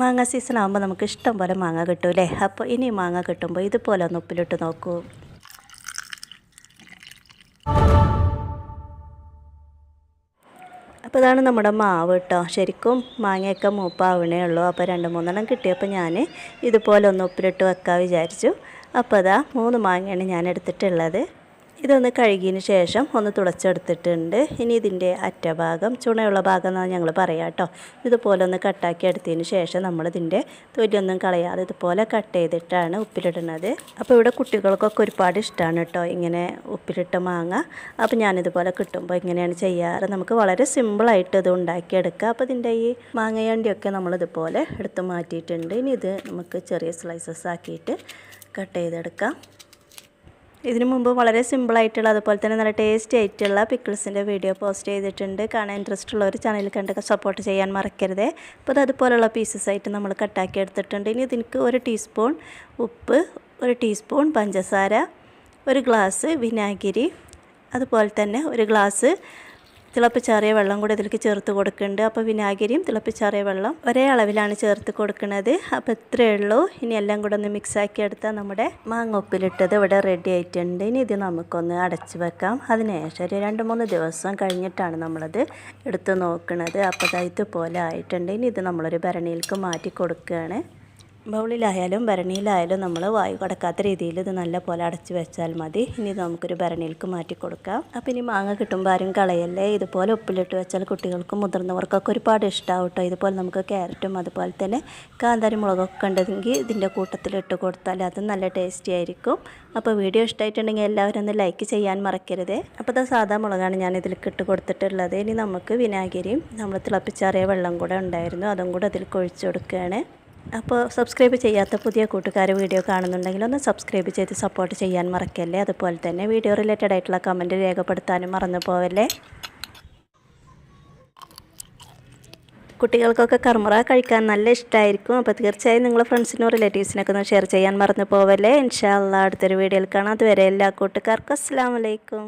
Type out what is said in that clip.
മാങ്ങ സീസൺ ആകുമ്പോൾ നമുക്ക് ഇഷ്ടം പോലെ മാങ്ങ കിട്ടൂലേ അപ്പോൾ ഇനി മാങ്ങ കിട്ടുമ്പോൾ ഇതുപോലെ ഒന്ന് ഉപ്പിലിട്ട് നോക്കൂ. അപ്പോൾ ഇതാണ് നമ്മുടെ മാവ് കേട്ടോ ശരിക്കും മാങ്ങയൊക്കെ മൂപ്പാവണേ ഉള്ളൂ. അപ്പോൾ രണ്ട് മൂന്നെണ്ണം കിട്ടിയപ്പോൾ ഞാൻ ഇതുപോലെ ഒന്ന് ഉപ്പിലിട്ട് വെക്കാൻ വിചാരിച്ചു. അപ്പോൾ അതാ മൂന്ന് മാങ്ങയാണ് ഞാൻ എടുത്തിട്ടുള്ളത്. ഇതൊന്ന് കഴുകിയതിന് ശേഷം ഒന്ന് തുളച്ചെടുത്തിട്ടുണ്ട് ഇനി ഇതിന്റെ അറ്റഭാഗം ചുണയുള്ള ഭാഗം എന്നാണ് ഞങ്ങൾ പറയാം കേട്ടോ. ഇതുപോലെ ഒന്ന് കട്ടാക്കി എടുത്തതിന് ശേഷം നമ്മളിതിന്റെ തൊലിയൊന്നും കളയാതെ ഇതുപോലെ കട്ട് ചെയ്തിട്ടാണ് ഉപ്പിലിടുന്നത്. അപ്പോൾ ഇവിടെ കുട്ടികൾക്കൊക്കെ ഒരുപാട് ഇഷ്ടമാണ് കേട്ടോ ഇങ്ങനെ ഉപ്പിലിട്ട മാങ്ങ. അപ്പോൾ ഞാനിതുപോലെ കിട്ടുമ്പോൾ ഇങ്ങനെയാണ് ചെയ്യാറ്. നമുക്ക് വളരെ സിമ്പിളായിട്ട് ഇത് ഉണ്ടാക്കിയെടുക്കുക അപ്പോൾ ഇതിന്റെ ഈ മാങ്ങയണ്ടിയൊക്കെ നമ്മളിതുപോലെ എടുത്ത് മാറ്റിയിട്ടുണ്ട്. ഇനി ഇത് നമുക്ക് ചെറിയ സ്ലൈസസ് ആക്കിയിട്ട് കട്ട് ചെയ്തെടുക്കാം. ഇതിനു മുമ്പ് വളരെ സിമ്പിളായിട്ടുള്ള അതുപോലെ തന്നെ നല്ല ടേസ്റ്റി ആയിട്ടുള്ള പിക്കിൾസിന്റെ വീഡിയോ പോസ്റ്റ് ചെയ്തിട്ടുണ്ട്. കാണാൻ ഇൻട്രസ്റ്റ് ഉള്ളവർ ചാനൽ കണ്ട് സപ്പോർട്ട് ചെയ്യാൻ മറക്കരുത്. അപ്പോൾ അത് അതുപോലുള്ള പീസസായിട്ട് നമ്മൾ കട്ടാക്കി എടുത്തിട്ടുണ്ട്. ഇനി ഇതിനക്ക് ഒരു ടീസ്പൂൺ ഉപ്പ് ഒരു ടീസ്പൂൺ പഞ്ചസാര ഒരു ഗ്ലാസ് വിനാഗിരി അതുപോലെ തന്നെ ഒരു ഗ്ലാസ് തിളപ്പിച്ചാറിയ വെള്ളം കൂടി ഇതിലേക്ക് ചേർത്ത് കൊടുക്കുന്നുണ്ട്. അപ്പോൾ വിനാഗിരിയും തിളപ്പിച്ചാറിയ വെള്ളം ഒരേ അളവിലാണ് ചേർത്ത് കൊടുക്കുന്നത്. അപ്പോൾ ഇത്രയേ ഉള്ളൂ. ഇനി എല്ലാം കൂടെ ഒന്ന് മിക്സാക്കി എടുത്താൽ നമ്മുടെ മാങ്ങ ഉപ്പിലിട്ടത് ഇവിടെ റെഡി ആയിട്ടുണ്ട്. ഇനി ഇത് നമുക്കൊന്ന് അടച്ച് വെക്കാം. അതിനുശേഷം ഒരു രണ്ട് മൂന്ന് ദിവസം കഴിഞ്ഞിട്ടാണ് നമ്മളത് എടുത്ത് നോക്കുന്നത്. അപ്പോൾ ഇതുപോലെ ആയിട്ടുണ്ട്. ഇനി ഇത് നമ്മളൊരു ഭരണിയിലേക്ക് മാറ്റി കൊടുക്കുകയാണ്. ബൗളിലായാലും ഭരണിയിലായാലും നമ്മൾ വായു കടക്കാത്ത രീതിയിൽ ഇത് നല്ല പോലെ അടച്ചു വെച്ചാൽ മതി. ഇനി നമുക്കൊരു ഭരണിയിലേക്ക് മാറ്റി കൊടുക്കാം. അപ്പം ഇനി മാങ്ങ കിട്ടുമ്പോൾ ആരും കളയല്ലേ? ഇതുപോലെ ഉപ്പിലിട്ട് വെച്ചാൽ കുട്ടികൾക്കും മുതിർന്നവർക്കൊക്കെ ഒരുപാട് ഇഷ്ടമാവും കേട്ടോ ഇതുപോലെ നമുക്ക് ക്യാരറ്റും അതുപോലെ തന്നെ കാന്താരി മുളകൊക്കെ ഉണ്ടെങ്കിൽ ഇതിന്റെ കൂട്ടത്തിലിട്ട് കൊടുത്താൽ അത് നല്ല ടേസ്റ്റി ആയിരിക്കും. അപ്പോൾ വീഡിയോ ഇഷ്ടമായിട്ടുണ്ടെങ്കിൽ എല്ലാവരും ഒന്ന് ലൈക്ക് ചെയ്യാൻ മറക്കരുത്. അപ്പോൾ അത് സാധാ മുളകാണ് ഞാൻ ഇതിലേക്ക് ഇട്ട് കൊടുത്തിട്ടുള്ളത്. ഇനി നമുക്ക് വിനാഗിരിയും നമ്മൾ തിളപ്പിച്ചാറിയ വെള്ളം കൂടെ ഉണ്ടായിരുന്നു. അതും കൂടെ അതിൽ കൊഴിച്ചു കൊടുക്കുകയാണ്. അപ്പോൾ സബ്സ്ക്രൈബ് ചെയ്യാത്ത പുതിയ കൂട്ടുകാർ വീഡിയോ കാണുന്നുണ്ടെങ്കിൽ ഒന്ന് സബ്സ്ക്രൈബ് ചെയ്ത് സപ്പോർട്ട് ചെയ്യാൻ മറക്കല്ലേ? അതുപോലെ തന്നെ വീഡിയോ റിലേറ്റഡ് ആയിട്ടുള്ള കമന്റ് രേഖപ്പെടുത്താനും മറന്നു പോവല്ലേ? കുട്ടികൾക്കൊക്കെ കർമുറ കഴിക്കാൻ നല്ല ഇഷ്ടമായിരിക്കും അപ്പോൾ തീർച്ചയായും നിങ്ങൾ ഫ്രണ്ട്സിനും റിലേറ്റീവ്സിനൊക്കെ ഒന്ന് ഷെയർ ചെയ്യാൻ മറന്നു പോവല്ലേ? ഇൻഷാല്ല അടുത്തൊരു വീഡിയോയിൽ കാണാം. അതുവരെ എല്ലാ കൂട്ടുകാർക്കും അസ്സാം വലൈക്കും